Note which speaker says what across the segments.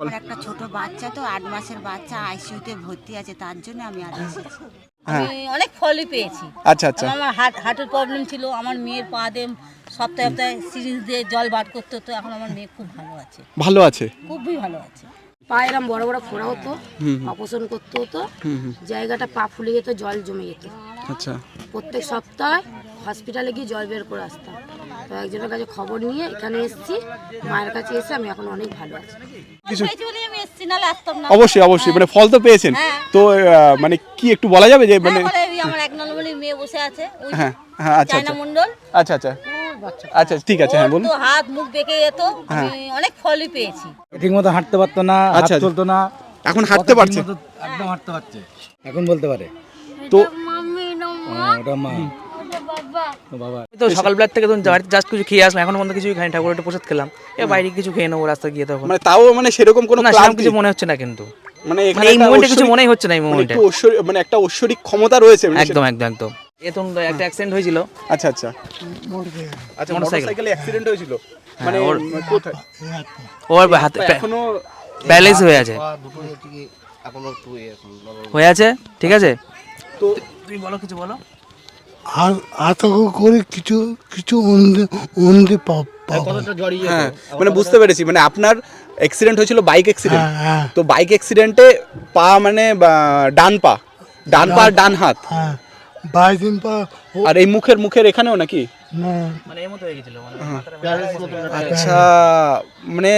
Speaker 1: আমার একটা ছোট বাচ্চা তো আট মাসের বাচ্চা আইসিইউতে ভর্তি আছে তার জন্য আমি আর এসেছি
Speaker 2: আমি অনেক ফলই পেয়েছি।
Speaker 3: আচ্ছা আচ্ছা।
Speaker 2: আমার হার্ট হার্টের প্রবলেম ছিল আমার মেয়ের পা দিয়ে সপ্তাহে সপ্তাহে সিরিজ দিয়ে জল বার করতে হতো এখন আমার মেয়ে খুব ভালো আছে।
Speaker 3: ভালো আছে?
Speaker 2: খুবই ভালো আছে।
Speaker 4: পা এরম বড় বড় ফোড়া হতো অপারেশন করতে হতো জায়গাটা পা ফুলে যেত জল জমে যেত।
Speaker 3: আচ্ছা।
Speaker 4: প্রত্যেক সপ্তাহে হসপিটালে গিয়ে জল বের করে আসতাম। তো একজনের কাছে খবর নিয়ে এখানে এসেছি মায়ের কাছে এসে আমি এখন অনেক ভালো আছি।
Speaker 3: কিছু অবশ্যই অবশ্যই। মানে ফল তো পেয়েছেন।
Speaker 2: হ্যাঁ।
Speaker 3: তো মানে কি একটু বলা যাবে যে মানে
Speaker 2: আমার এক নম্বরের মেয়ে বসে আছে
Speaker 3: হ্যাঁ হ্যাঁ আচ্ছা
Speaker 2: চায়না
Speaker 3: আচ্ছা।
Speaker 2: মন্ডল
Speaker 3: আচ্ছা আচ্ছা। আচ্ছা ঠিক আছে হ্যাঁ বলুন।
Speaker 2: তো হাত মুখ বেঁকে যেত আমি অনেক ফলই পেয়েছি।
Speaker 5: ঠিক মতো হাঁটতে পারতো না হাত
Speaker 3: আচ্ছা, আচ্ছা।
Speaker 5: চলতো না।
Speaker 3: এখন হাঁটতে পারছে?
Speaker 5: ঠিকমতো একদম হাঁটতে পারছে। এখন বলতে পারে।
Speaker 3: তো
Speaker 5: ও, ওটা মা। ও বাবা
Speaker 6: তো সকালবেলার থেকে তখন জাস্ট কিছু খেয়ে আসলাম এখন পর্যন্ত কিছুই খাই ঠাকুর একটু প্রসাদ খেলাম। এ বাইরে কিছু খেয়ে নেব রাস্তা গিয়ে তখন।
Speaker 3: মানে তাও মানে সেরকম কোনো
Speaker 6: না সেরকম কিছু মনে হচ্ছে না কিন্তু।
Speaker 3: মানে
Speaker 6: মানে
Speaker 3: এখানে
Speaker 6: এই মোমেন্টে কিছু মনেই হচ্ছে না এই
Speaker 3: মানে
Speaker 6: মোমেন্টে
Speaker 3: মানে একটা ঐশ্বরিক ক্ষমতা রয়েছে। মানে
Speaker 6: একদম একদম একদম। এ তো একটা অ্যাক্সিডেন্ট হয়েছিল।
Speaker 3: আচ্ছা আচ্ছা। আচ্ছা
Speaker 6: মোটরসাইকেলে।
Speaker 3: অ্যাক্সিডেন্ট হয়েছিল। মানে
Speaker 6: ওর-
Speaker 3: কোথায়?
Speaker 6: ওর হাতে
Speaker 3: এখনও
Speaker 6: প্যারালাইজ হয়ে আছে। হয়ে আছে? ঠিক আছে?
Speaker 3: তো
Speaker 6: তুমি বলো কিছু বলো।
Speaker 7: আতঙ্ক করে কিছু কিছু অন্ধে অন্ধে পাবো
Speaker 3: হ্যাঁ মানে বুঝতে পেরেছি মানে আপনার অ্যাক্সিডেন্ট হয়েছিল বাইক অ্যাক্সিডেন্ট
Speaker 7: হ্যাঁ হ্যাঁ।
Speaker 3: তো বাইক অ্যাক্সিডেন্টে পা মানে বা, ডান পা ডান পা আর ডান হাত।
Speaker 7: হ্যাঁ পা দিন
Speaker 3: আর এই মুখের মুখের এখানেও নাকি?
Speaker 7: না
Speaker 6: মানে মতো হয়ে মানে
Speaker 3: আচ্ছা মানে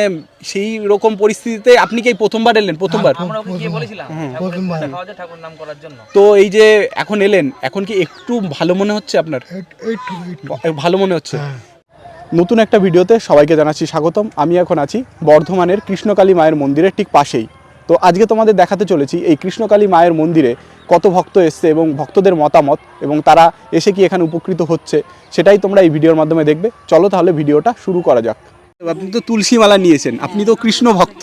Speaker 3: সেই রকম পরিস্থিতিতে আপনি কি এই প্রথমবার এলেন? প্রথমবার?
Speaker 6: আমরা ওকে গিয়ে বলেছিলাম
Speaker 7: প্রথমবার।
Speaker 6: খাওয়া যায় ঠাকুর নাম করার জন্য।
Speaker 3: তো এই যে এখন এলেন এখন কি একটু ভালো মনে হচ্ছে আপনার? ভালো মনে হচ্ছে?
Speaker 7: হ্যাঁ।
Speaker 3: নতুন একটা ভিডিওতে সবাইকে জানাচ্ছি স্বাগতম। আমি এখন আছি বর্ধমানের কৃষ্ণকালী মায়ের মন্দিরের ঠিক পাশেই। তো আজকে তোমাদের দেখাতে চলেছি এই কৃষ্ণকালী মায়ের মন্দিরে কত ভক্ত এসছে এবং ভক্তদের মতামত এবং তারা এসে কি এখানে উপকৃত হচ্ছে সেটাই তোমরা এই ভিডিওর মাধ্যমে দেখবে। চলো তাহলে ভিডিওটা শুরু করা যাক। আপনি তো তুলসী মালা নিয়েছেন আপনি তো কৃষ্ণ ভক্ত।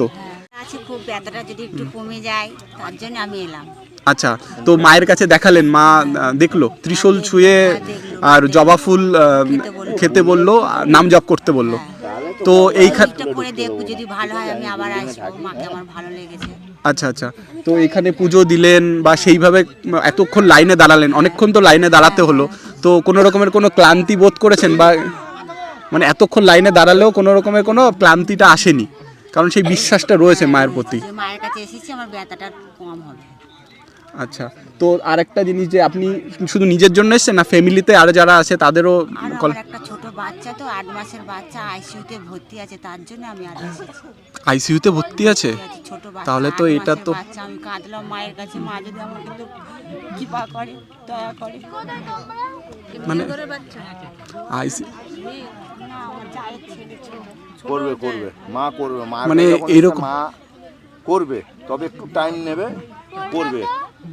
Speaker 1: আছে খুব ব্যথাটা যদি একটু কমে যায় তার জন্য আমি এলাম।
Speaker 3: আচ্ছা তো মায়ের কাছে দেখালেন মা দেখল ত্রিশূল ছুঁয়ে আর জবা ফুল খেতে বলল। নাম জপ করতে বলল। তো এইখান
Speaker 1: করে দেখব যদি ভালো হয় আমি আবার আসব। মাকে আমার ভালো লেগেছে।
Speaker 3: আচ্ছা আচ্ছা। তো এখানে পুজো দিলেন বা সেইভাবে এতক্ষণ লাইনে দাঁড়ালেন অনেকক্ষণ তো লাইনে দাঁড়াতে হলো। তো কোনো রকমের কোনো ক্লান্তি বোধ করেছেন বা মানে এতক্ষণ লাইনে দাঁড়ালেও কোনো রকমের কোনো ক্লান্তিটা আসেনি? কারণ সেই বিশ্বাসটা রয়েছে মায়ের প্রতি।
Speaker 1: মায়ের কাছে এসেছি আমার ব্যথাটা কম হবে।
Speaker 3: আচ্ছা তো আরেকটা জিনিস যে আপনি শুধু নিজের জন্য এসেছেন না ফ্যামিলিতে আরও যারা আছে তাদেরও
Speaker 1: আর
Speaker 3: কল
Speaker 1: আমার একটা ছোট বাচ্চা তো আট মাসের বাচ্চা আইসিইউতে ভর্তি আছে তার জন্য আমি আর এসেছি।
Speaker 3: আইসিইউতে ভর্তি আছে?
Speaker 1: ভর্তি আছে, ছোট বাচ্চা
Speaker 3: তাহলে তো
Speaker 1: আট
Speaker 3: এটা
Speaker 1: মাসের
Speaker 3: তো-
Speaker 1: বাচ্চা আমি কাঁদলাম মায়ের কাছে মা যদি আমাকে তো কৃপা করে দয়া করে।
Speaker 3: মানে আইসি
Speaker 1: না আমার ছেলে ছোট।
Speaker 8: করবে করবে। মা করবে মা
Speaker 3: মানে এরকম
Speaker 8: মা করবে তবে একটু টাইম নেবে করবে।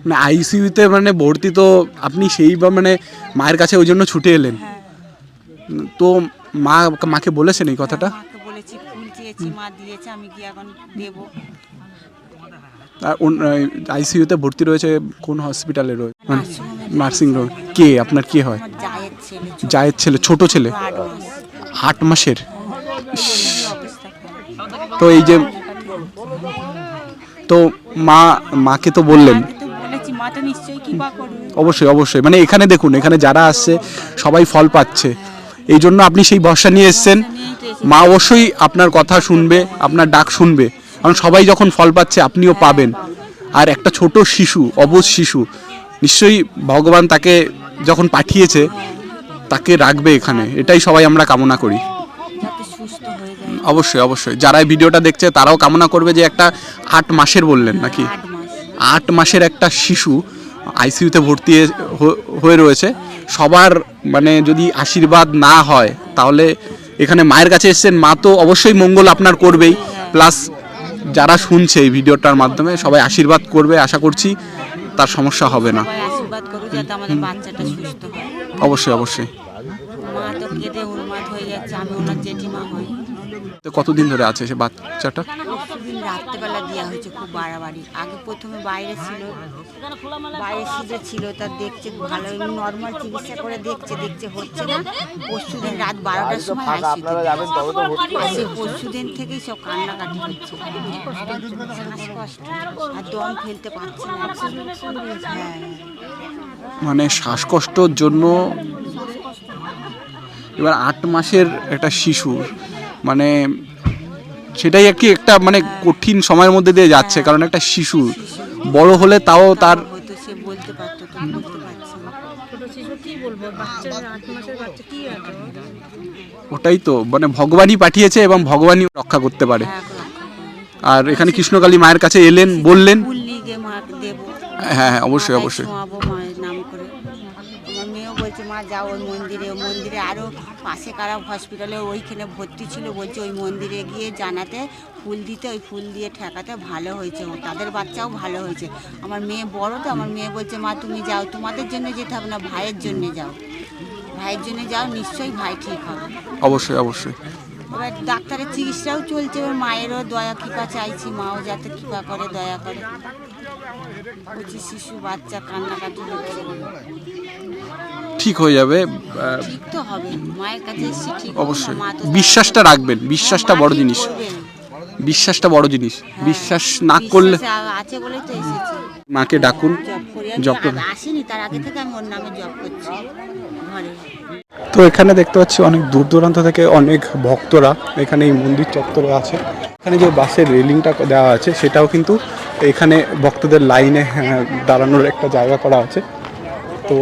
Speaker 3: মানে আইসিইউতে মানে ভর্তি তো আপনি সেই বা মানে মায়ের কাছে ওই জন্য ছুটে এলেন। তো মা মাকে বলেছেন এই কথাটা?
Speaker 1: মাকে বলেছি ফুল চেয়েছি মা দিয়েছে আমি কি এখন দেবো।
Speaker 3: আর আইসিইউতে ভর্তি রয়েছে কোন হসপিটালে রয়েছে নার্সিং রোড কে আপনার কে হয়?
Speaker 1: জায়ের ছেলে ছোট।
Speaker 3: ছেলে
Speaker 1: আট
Speaker 3: মাসের। তো এই যে তো মা মাকে তো বললেন।
Speaker 1: নিশ্চয়ই করবে
Speaker 3: অবশ্যই অবশ্যই। মানে এখানে দেখুন, এখানে যারা আসছে, সবাই ফল পাচ্ছে। এই জন্য আপনি সেই ভরসা নিয়ে এসছেন। মা অবশ্যই আপনার কথা শুনবে, আপনার ডাক শুনবে। কারণ সবাই যখন ফল পাচ্ছে, আপনিও পাবেন। আর একটা ছোট শিশু অবুজ শিশু, নিশ্চয়ই ভগবান তাকে যখন পাঠিয়েছে, তাকে রাখবে এখানে। এটাই সবাই আমরা কামনা করি। অবশ্যই অবশ্যই। যারা ভিডিওটা দেখছে, তারাও কামনা করবে যে একটা আট মাসের বললেন নাকি?
Speaker 1: আট
Speaker 3: মাসের একটা শিশু আইসিইউতে ভর্তি হয়ে- রয়েছে। সবার মানে যদি আশীর্বাদ না হয় তাহলে এখানে মায়ের কাছে এসেছেন। মা তো অবশ্যই মঙ্গল আপনার করবেই। প্লাস যারা শুনছে এই ভিডিওটার মাধ্যমে সবাই আশীর্বাদ করবে। আশা করছি তার সমস্যা হবে না। অবশ্যই অবশ্যই।
Speaker 1: মা তো কেঁদে উন্মাদ হয়ে যাচ্ছে। আমি ওনার জেঠিমা হই
Speaker 3: তো কতদিন ধরে আছে সে বাচ্চাটা?
Speaker 1: পরশুদিন রাত্রেবেলা দেওয়া হয়েছে খুব বাড়াবাড়ি। আগে প্রথমে বাইরে ছিল বাইরে সিজে ছিল তা দেখছে ভালো। নর্মাল চিকিৎসা করে দেখছে দেখছে হচ্ছে না। পরশু দিন রাত বারোটার সময় আসে পরশুদিন থেকেই সব কান্নাকাটি হচ্ছে শ্বাসকষ্ট আর দম ফেলতে পারছে না। হ্যাঁ
Speaker 3: মানে শ্বাসকষ্টর জন্য এবার আট মাসের একটা শিশুর মানে সেটাই আর কি একটা মানে কঠিন সময়ের মধ্যে দিয়ে যাচ্ছে কারণ একটা শিশু বড় হলে তাও তার ওটাই তো মানে ভগবানই পাঠিয়েছে এবং ভগবানই রক্ষা করতে পারে। আর এখানে কৃষ্ণকালী মায়ের কাছে এলেন বললেন। হ্যাঁ হ্যাঁ অবশ্যই অবশ্যই।
Speaker 1: বলছে মা যাও ওই মন্দিরে ওই মন্দিরে আরও পাশে কারা হসপিটালে ওইখানে ভর্তি ছিল বলছে ওই মন্দিরে গিয়ে জানাতে ফুল দিতে ওই ফুল দিয়ে ঠেকাতে ভালো হয়েছে। ও তাদের বাচ্চাও ভালো হয়েছে। আমার মেয়ে বড় তো আমার মেয়ে বলছে মা তুমি যাও তোমাদের জন্য যেতে হবে না ভাইয়ের জন্য যাও। ভাইয়ের জন্য যাও নিশ্চয়ই ভাই ঠিক হবে।
Speaker 3: অবশ্যই অবশ্যই।
Speaker 1: এবার ডাক্তারের চিকিৎসাও চলছে এবার মায়েরও দয়া কৃপা চাইছি মাও যাতে কৃপা করে দয়া করে। শিশু বাচ্চা কান্নাকাটি হচ্ছে।
Speaker 3: ঠিক হয়ে যাবে
Speaker 1: ঠিক তো হবে মায়ের কাছে এসে ঠিক হবে
Speaker 3: অবশ্যই।
Speaker 1: মা তো
Speaker 3: বিশ্বাসটা রাখবেন বিশ্বাসটা
Speaker 1: মা
Speaker 3: বড়
Speaker 1: ঠিক
Speaker 3: জিনিস।
Speaker 1: করবেন।
Speaker 3: বিশ্বাসটা বড় জিনিস।
Speaker 1: হ্যাঁ,
Speaker 3: বিশ্বাস না করলে
Speaker 1: বিশ্বাস আ- আছে বলেই তো এসেছি।
Speaker 3: মাকে ডাকুন
Speaker 1: জব করি আমি
Speaker 3: জব
Speaker 1: আর
Speaker 3: করবেন।
Speaker 1: আসিনি তার আগে থেকে আমি ওর নামে জব করছি ঘরে।
Speaker 3: তো এখানে দেখতে পাচ্ছি অনেক দূর দূরান্ত থেকে অনেক ভক্তরা এখানে এই মন্দির চত্বরে আছে। এখানে যে বাসের রেলিংটা দেওয়া আছে সেটাও কিন্তু এখানে ভক্তদের লাইনে হ্যাঁ, দাঁড়ানোর একটা জায়গা করা আছে। তো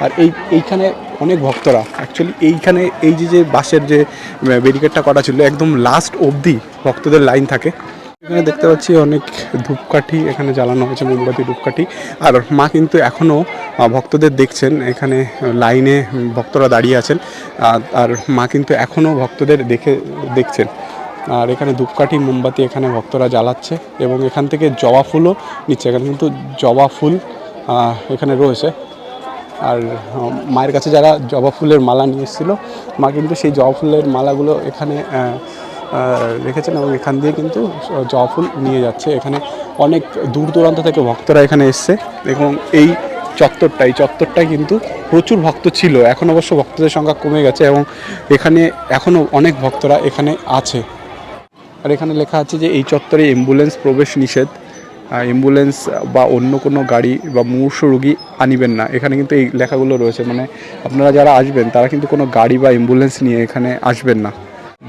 Speaker 3: আর এই, এইখানে অনেক ভক্তরা অ্যাকচুয়ালি এইখানে এই যে যে বাসের যে ব্যারিকেডটা করা ছিল, একদম লাস্ট অবধি ভক্তদের লাইন থাকে। এখানে দেখতে পাচ্ছি অনেক ধূপকাঠি এখানে জ্বালানো হয়েছে, মোমবাতি, ধূপকাঠি। আর মা কিন্তু এখনও ভক্তদের দেখছেন, এখানে লাইনে ভক্তরা দাঁড়িয়ে আছেন। আর- মা কিন্তু এখনও ভক্তদের দেখে, দেখছেন। আর এখানে ধূপকাঠি, মোমবাতি এখানে ভক্তরা জ্বালাচ্ছে এবং এখান থেকে জবা ফুলও নিচ্ছে। এখানে কিন্তু জবা ফুল এখানে রয়েছে। আর মায়ের কাছে যারা জবা ফুলের মালা নিয়ে এসেছিল, মা কিন্তু সেই জবা ফুলের মালাগুলো এখানে রেখেছেন এবং এখান দিয়ে কিন্তু জবা ফুল নিয়ে যাচ্ছে। এখানে অনেক দূর দূরান্ত থেকে ভক্তরা এখানে এসছে এবং এই চত্বরটা, এই চত্বরটায় কিন্তু প্রচুর ভক্ত ছিল। এখন অবশ্য ভক্তদের সংখ্যা কমে গেছে এবং এখানে এখনও অনেক ভক্তরা এখানে আছে। আর এখানে লেখা আছে যে, এই চত্বরে অ্যাম্বুলেন্স প্রবেশ নিষেধ। অ্যাম্বুলেন্স বা অন্য কোনো গাড়ি বা মুমূর্ষ রুগী আনিবেন না। এখানে কিন্তু এই লেখাগুলো রয়েছে। মানে আপনারা যারা আসবেন তারা কিন্তু কোনো গাড়ি বা অ্যাম্বুলেন্স নিয়ে এখানে আসবেন না।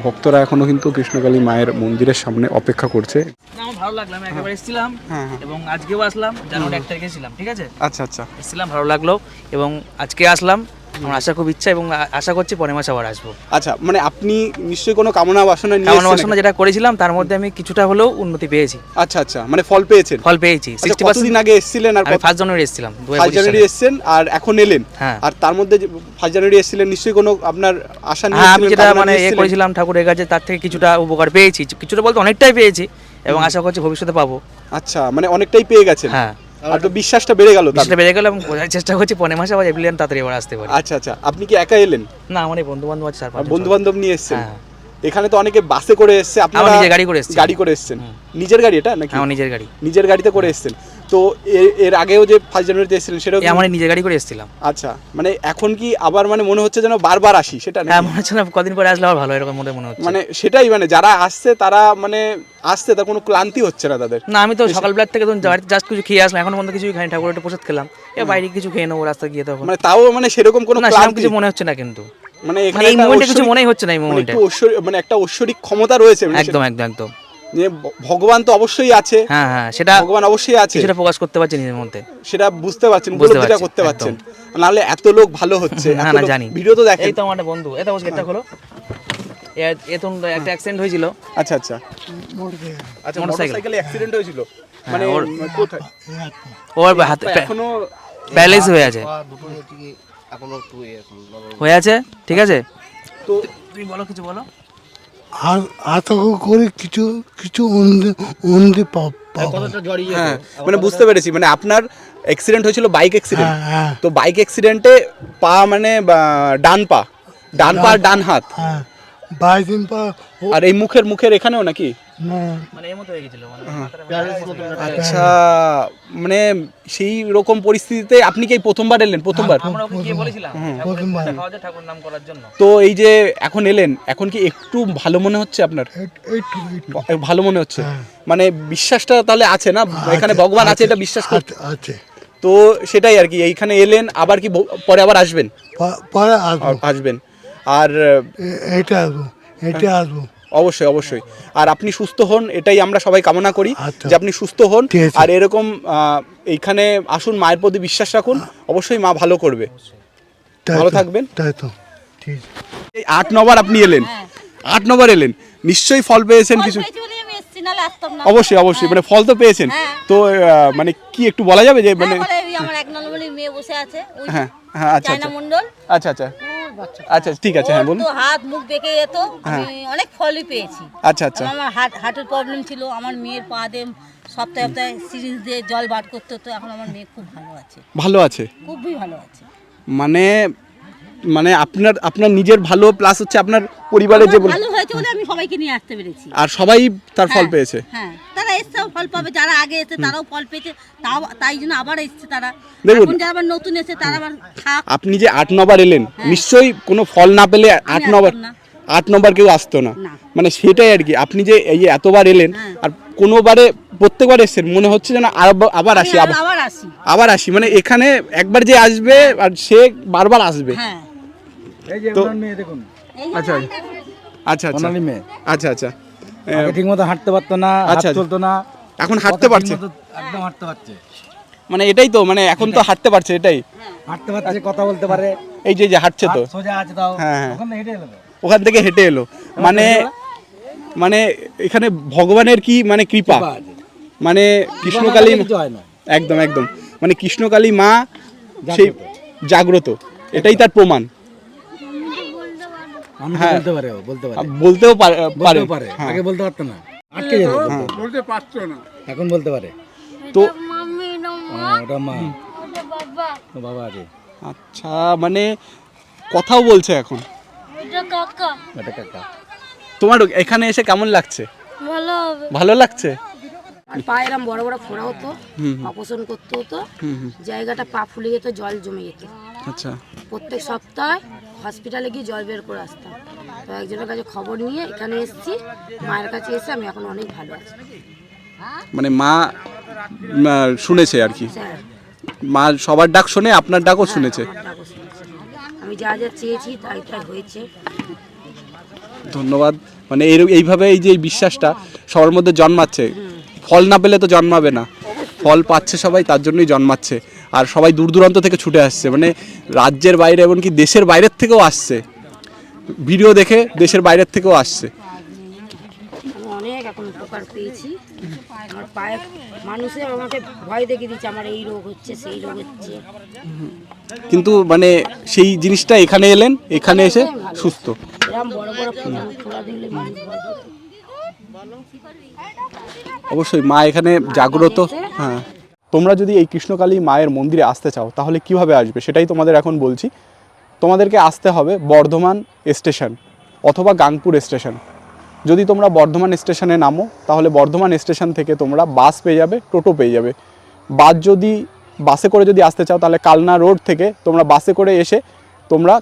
Speaker 3: ভক্তরা এখনও কিন্তু কৃষ্ণকালী মায়ের মন্দিরের সামনে অপেক্ষা করছে।
Speaker 6: আমার ভালো লাগল আমি একেবারে এসেছিলাম
Speaker 3: হ্যাঁ হ্যাঁ।
Speaker 6: এবং আজকেও আসলাম। জানুয়ারি এক তারিখে ছিলাম ঠিক আছে?
Speaker 3: আচ্ছা আচ্ছা।
Speaker 6: এসেছিলাম ভালো লাগল। এবং আজকে আসলাম। আমার আশা খুব ইচ্ছা এবং আশা করছি পরের মাসে আবার আসব।
Speaker 3: আচ্ছা মানে আপনি নিশ্চয়ই কোনো কামনা বাসনা নিয়ে এসেছেন
Speaker 6: বাসনা যেটা করেছিলাম তার মধ্যে আমি কিছুটা হলেও উন্নতি পেয়েছি।
Speaker 3: আচ্ছা আচ্ছা মানে ফল পেয়েছেন?
Speaker 6: ফল পেয়েছি
Speaker 3: আচ্ছা
Speaker 6: সিক্সটি
Speaker 3: কতদিন আগে এসেছিলেন আর
Speaker 6: ফার্স্ট জানুয়ারি এসেছিলাম
Speaker 3: ফার্স্ট জানুয়ারি এসেছেন আর এখন এলেন।
Speaker 6: হ্যাঁ।
Speaker 3: আর তার মধ্যে ফার্স্ট জানুয়ারি এসেছিলেন নিশ্চয়ই কোনো আপনার আশা নিয়ে
Speaker 6: হ্যাঁ আমি যেটা মানে এ করেছিলাম ঠাকুরের কাছে তার থেকে কিছুটা উপকার পেয়েছি কিছুটা বলতে অনেকটাই পেয়েছি এবং আশা করছি ভবিষ্যতে পাবো।
Speaker 3: আচ্ছা মানে অনেকটাই পেয়ে গেছেন।
Speaker 6: হ্যাঁ।
Speaker 3: আর তো বিশ্বাসটা বেড়ে গেল তার।
Speaker 6: বেড়ে গেল এবং বোঝার চেষ্টা করছি পনেরো মাসে আবার এপ্রিলিয়ান তাড়াতাড়ি আবার আসতে পারি।
Speaker 3: আচ্ছা আচ্ছা। আপনি কি একা এলেন?
Speaker 6: না আমার এই বন্ধু বান্ধব আছে চার পাঁচ
Speaker 3: বন্ধু বান্ধব নিয়ে এসেছেন?
Speaker 6: হ্যাঁ।
Speaker 3: এখানে তো অনেকে বাসে করে এসেছে আপনারা
Speaker 6: নিজের গাড়ি করে এসেছেন
Speaker 3: গাড়ি করে এসেছেন। নিজের গাড়ি এটা নাকি?
Speaker 6: আমার নিজের গাড়ি।
Speaker 3: নিজের গাড়িতে করে এসেছেন। তো এর আগেও যে ফার্স্ট জানুয়ারিতে এসেছিলেন সেটাও
Speaker 6: এই আমার নিজের গাড়ি করে এসেছিলাম।
Speaker 3: আচ্ছা মানে এখন কি আবার মানে মনে হচ্ছে যেন বারবার আসি সেটা নাকি?
Speaker 6: হ্যাঁ মনে হচ্ছে না কদিন পরে আসলে আবার ভালো এরকম মনে মনে হচ্ছে।
Speaker 3: মানে সেটাই মানে যারা আসছে তারা মানে আসছে তার কোনো ক্লান্তি হচ্ছে না তাদের।
Speaker 6: না আমি তো সকালবেলা থেকে তখন জাস্ট কিছু খেয়ে আসলাম এখন পর্যন্ত কিছু খাই ঠাকুরের একটু প্রসাদ খেলাম। এ বাইরে কিছু খেয়ে নেব রাস্তা গিয়ে তখন।
Speaker 3: মানে তাও মানে সেরকম কোনো
Speaker 6: না সেরকম
Speaker 3: ক্লান্তি?
Speaker 6: কিছু মনে হচ্ছে না কিন্তু।
Speaker 3: মানে
Speaker 6: মানে
Speaker 3: এখানে
Speaker 6: এই
Speaker 3: একটা
Speaker 6: মোমেন্টে কিছু মনেই হচ্ছে না এই
Speaker 3: মানে
Speaker 6: মোমেন্টে
Speaker 3: একটু ঐশ্বরিক মানে একটা ঐশ্বরিক ক্ষমতা রয়েছে মানে
Speaker 6: একদম একদম একদম।
Speaker 3: ভগবান তো অবশ্যই আছে।
Speaker 6: হ্যাঁ হ্যাঁ সেটা
Speaker 3: ভগবান অবশ্যই আছে।
Speaker 6: সেটা প্রকাশ করতে পারছি নিজের মধ্যে।
Speaker 3: সেটা বুঝতে পারছেন
Speaker 6: বুঝতে
Speaker 3: করতে পারছেন। নাহলে এত লোক ভালো হচ্ছে
Speaker 6: হ্যাঁ না জানি।
Speaker 3: ভিডিও তো দেখেন।
Speaker 6: এই তো আমার বন্ধু এটা বস গেটটা খোলো। এ- এ একটা অ্যাক্সিডেন্ট হয়েছিল।
Speaker 3: আচ্ছা আচ্ছা। আচ্ছা
Speaker 6: মোটরসাইকেল।
Speaker 3: অ্যাক্সিডেন্ট হয়েছিল। মানে
Speaker 6: ওর-
Speaker 3: কোথায়?
Speaker 6: ওর হাতে
Speaker 3: এখনও
Speaker 6: প্যারালাইজ হয়ে আছে। হয়ে আছে? ঠিক আছে?
Speaker 3: তো
Speaker 6: তুমি বলো কিছু বলো।
Speaker 7: আতঙ্ক করে কিছু কিছু অন্ধে অন্ধে পাবো
Speaker 3: হ্যাঁ মানে বুঝতে পেরেছি মানে আপনার অ্যাক্সিডেন্ট হয়েছিল বাইক অ্যাক্সিডেন্ট
Speaker 7: হ্যাঁ হ্যাঁ।
Speaker 3: তো বাইক অ্যাক্সিডেন্টে পা মানে বা, ডান পা ডান পা আর ডান হাত।
Speaker 7: হ্যাঁ পা দিন
Speaker 3: আর এই মুখের মুখের এখানেও নাকি?
Speaker 7: না
Speaker 6: মানে মতো হয়ে মানে
Speaker 3: আচ্ছা মানে সেই রকম পরিস্থিতিতে আপনি কি এই প্রথমবার এলেন? প্রথমবার? তো এই যে এখন এলেন এখন কি একটু ভালো মনে হচ্ছে আপনার? ভালো মনে হচ্ছে?
Speaker 7: হ্যাঁ।
Speaker 3: মানে বিশ্বাসটা তাহলে আছে না? এখানে ভগবান আছে এটা বিশ্বাস করতে
Speaker 7: আছে-
Speaker 3: তো সেটাই আর কি এইখানে এলেন আবার কি পরে আবার আসবেন?
Speaker 7: পরে
Speaker 3: আসবেন। আর
Speaker 7: এ- এইটা আসব এটা আসব।
Speaker 3: অবশ্যই অবশ্যই। আর আপনি সুস্থ হন এটাই আমরা সবাই কামনা করি
Speaker 7: আচ্ছা।
Speaker 3: যে আপনি সুস্থ হন।
Speaker 7: ঠিক
Speaker 3: আর এরকম এইখানে আসুন মায়ের প্রতি বিশ্বাস রাখুন। অবশ্যই মা ভালো করবে। ভালো থাকবেন।
Speaker 7: তাই তো ঠিক।
Speaker 3: এই আট নবার আপনি এলেন।
Speaker 2: হ্যাঁ।
Speaker 3: আট নবার এলেন। নিশ্চয়ই ফল পেয়েছেন কিছু। অবশ্যই অবশ্যই। মানে ফল তো পেয়েছেন।
Speaker 2: হ্যাঁ।
Speaker 3: তো মানে কি একটু বলা যাবে যে মানে
Speaker 2: আমার এক নম্বরের মেয়ে বসে আছে ওই
Speaker 3: হ্যাঁ হ্যাঁ আচ্ছা আচ্ছা। আচ্ছা আচ্ছা। আচ্ছা ঠিক আছে হ্যাঁ বলুন।
Speaker 2: তো হাত মুখ দেখে যেত আমি অনেক ফলই পেয়েছি।
Speaker 3: আচ্ছা আচ্ছা।
Speaker 2: আমার হাত হাঁটুর প্রবলেম ছিল আমার মেয়ের পা দিয়ে সপ্তাহে সপ্তাহে সিরিজ দিয়ে জল বার করতে হতো এখন আমার মেয়ে খুব ভালো আছে।
Speaker 3: ভালো আছে?
Speaker 2: খুবই ভালো আছে।
Speaker 3: মানে মানে আপনার আপনার নিজের ভালো প্লাস হচ্ছে আপনার পরিবারের যে
Speaker 2: ভালো হয়েছে বলে আমি সবাইকে নিয়ে আসতে পেরেছি।
Speaker 3: আর সবাই তার ফল
Speaker 2: হ্যাঁ,
Speaker 3: পেয়েছে।
Speaker 2: হ্যাঁ তারা এসছেও ফল পাবে যারা আগে এসে তারাও ফল পেয়েছে তাও তাই জন্য আবার এসছে তারা।
Speaker 3: দেখুন।
Speaker 2: এখন যারা আবার নতুন এসে তারা আবার থাক
Speaker 3: আপনি যে আট নবার এলেন নিশ্চয়ই কোনো ফল না পেলে আট নবার আট নম্বর কেউ আসতো না। মানে সেটাই আর কি। আপনি যে এই যে এতবার এলেন
Speaker 2: হ্যাঁ।
Speaker 3: আর কোনোবারে প্রত্যেকবার এসেছেন মনে হচ্ছে যেন আবার আবার আসি আবার
Speaker 2: আসি।
Speaker 3: আবার আসি। মানে এখানে একবার যে আসবে আর সে বারবার আসবে।
Speaker 2: হ্যাঁ।
Speaker 3: তো- আচ্ছা। আচ্ছা আচ্ছা।
Speaker 5: মেয়ে।
Speaker 3: আচ্ছা আচ্ছা।
Speaker 5: ঠিক মতো হাঁটতে পারতো না
Speaker 3: আচ্ছা, আচ্ছা।
Speaker 5: চলতো না।
Speaker 3: এখন হাঁটতে পারছে?
Speaker 5: একদম হাঁটতে পারছে।
Speaker 3: মানে এটাই তো মানে এখন তো হাঁটতে পারছে এটাই।
Speaker 5: হাঁটতে পারছে কথা বলতে পারে।
Speaker 3: এই যে যে হাঁটছে তো।
Speaker 5: সোজা আছে তাও।
Speaker 3: হ্যাঁ, হ্যাঁ।
Speaker 5: ওখানে
Speaker 3: থেকে হেঁটে এলো মানে মানে এখানে ভগবানের কি মানে কৃপা। মানে কৃষ্ণকালী
Speaker 5: কিছু হয় না।
Speaker 3: একদম একদম। মানে কৃষ্ণকালী মা সেই জাগ্রত। এটাই তার প্রমাণ।
Speaker 5: বলতে পারে বলতে পারে।
Speaker 3: বলতেও পারে পারে। হ্যাঁ।
Speaker 5: আগে বলতে পারতো না। আটকে যেত। বলতে পারতো না। এখন বলতে পারে।
Speaker 3: তো
Speaker 5: ওটা মা? ও বাবা। আছে
Speaker 3: আচ্ছা মানে কথাও বলছে এখন।
Speaker 5: ওটা কাকা।
Speaker 3: তোমার এখানে এসে কেমন লাগছে?
Speaker 4: ভালো
Speaker 3: ভালো লাগছে?
Speaker 4: আর পা এরম বড় বড় ফোড়া হতো অপারেশন করতে হতো। জায়গাটা পা ফুলে যেত জল জমে যেত।
Speaker 3: আচ্ছা।
Speaker 4: প্রত্যেক সপ্তাহে হসপিটালে গিয়ে জল বের করে আসতাম। তো একজনের কাছে খবর নিয়ে এখানে এসেছি মায়ের কাছে এসে আমি এখন অনেক ভালো আছি।
Speaker 3: মানে মা শুনেছে আর কি? মা সবার ডাক শুনে আপনার ডাকও শুনেছে?
Speaker 4: ডাকও শুনেছে। আমি যা যা চেয়েছি তাই তাই হয়েছে।
Speaker 3: ধন্যবাদ। মানে এই এইভাবে এই যে এই বিশ্বাসটা সবার মধ্যে জন্মাচ্ছে ফল না পেলে তো জন্মাবে না। ফল পাচ্ছে সবাই তার জন্যই জন্মাচ্ছে। আর সবাই দূর দূরান্ত থেকে ছুটে আসছে। মানে রাজ্যের বাইরে এমনকি দেশের বাইরের থেকেও আসছে। ভিডিও দেখে দেশের বাইরের থেকেও আসছে।
Speaker 4: অনেক এখন উপকার পেয়েছি। আমার পায়ে মানুষে আমাকে ভয় দেখিয়ে দিচ্ছে আমার এই রোগ হচ্ছে সেই রোগ হচ্ছে।
Speaker 3: কিন্তু মানে সেই জিনিসটা এখানে এলেন এখানে এসে সুস্থ।
Speaker 4: এরকম বড় বড় ফোড়া ফোড়া মানুষ ভয় পেত।
Speaker 3: অবশ্যই মা এখানে জাগ্রত। হ্যাঁ। তোমরা যদি এই কৃষ্ণকালী মায়ের মন্দিরে আসতে চাও, তাহলে কীভাবে আসবে? সেটাই তোমাদের এখন বলছি। তোমাদেরকে আসতে হবে বর্ধমান স্টেশন অথবা গাংপুর স্টেশন। যদি তোমরা বর্ধমান স্টেশনে নামো, তাহলে বর্ধমান স্টেশন থেকে তোমরা বাস পেয়ে যাবে, টোটো পেয়ে যাবে। বাস যদি, বাসে করে যদি আসতে চাও, তাহলে কালনা রোড থেকে তোমরা বাসে করে এসে তোমরা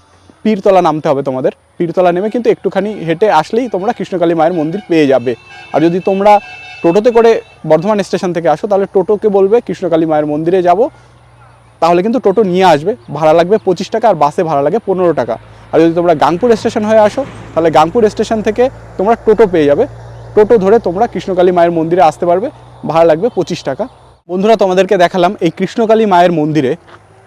Speaker 3: পীরতলা নামতে হবে তোমাদের। পীরতলা নেমে কিন্তু একটুখানি হেঁটে আসলেই তোমরা কৃষ্ণকালী মায়ের মন্দির পেয়ে যাবে। আর যদি তোমরা টোটোতে করে বর্ধমান স্টেশন থেকে আসো, তাহলে টোটোকে বলবে কৃষ্ণকালী মায়ের মন্দিরে যাব। তাহলে কিন্তু টোটো নিয়ে আসবে, ভাড়া লাগবে পঁচিশ টাকা আর বাসে ভাড়া লাগে পনেরো টাকা। আর যদি তোমরা গাংপুর স্টেশন হয়ে আসো, তাহলে গাংপুর স্টেশন থেকে তোমরা টোটো পেয়ে যাবে। টোটো ধরে তোমরা কৃষ্ণকালী মায়ের মন্দিরে আসতে পারবে, ভাড়া লাগবে পঁচিশ টাকা। বন্ধুরা, তোমাদেরকে দেখালাম এই কৃষ্ণকালী মায়ের মন্দিরে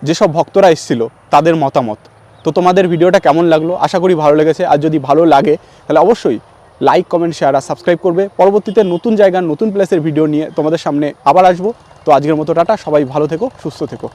Speaker 3: যেসব ভক্তরা এসেছিল, তাদের মতামত। তো তোমাদের ভিডিওটা কেমন লাগল? আশা করি ভালো লেগেছে। আর যদি ভালো লাগে, তাহলে অবশ্যই লাইক কমেন্ট শেয়ার আর সাবস্ক্রাইব করবে। পরবর্তীতে নতুন জায়গার নতুন প্লেসের ভিডিও নিয়ে তোমাদের সামনে আবার আসব। তো আজকের মতো টাটা, সবাই ভালো থেকো, সুস্থ থেকো।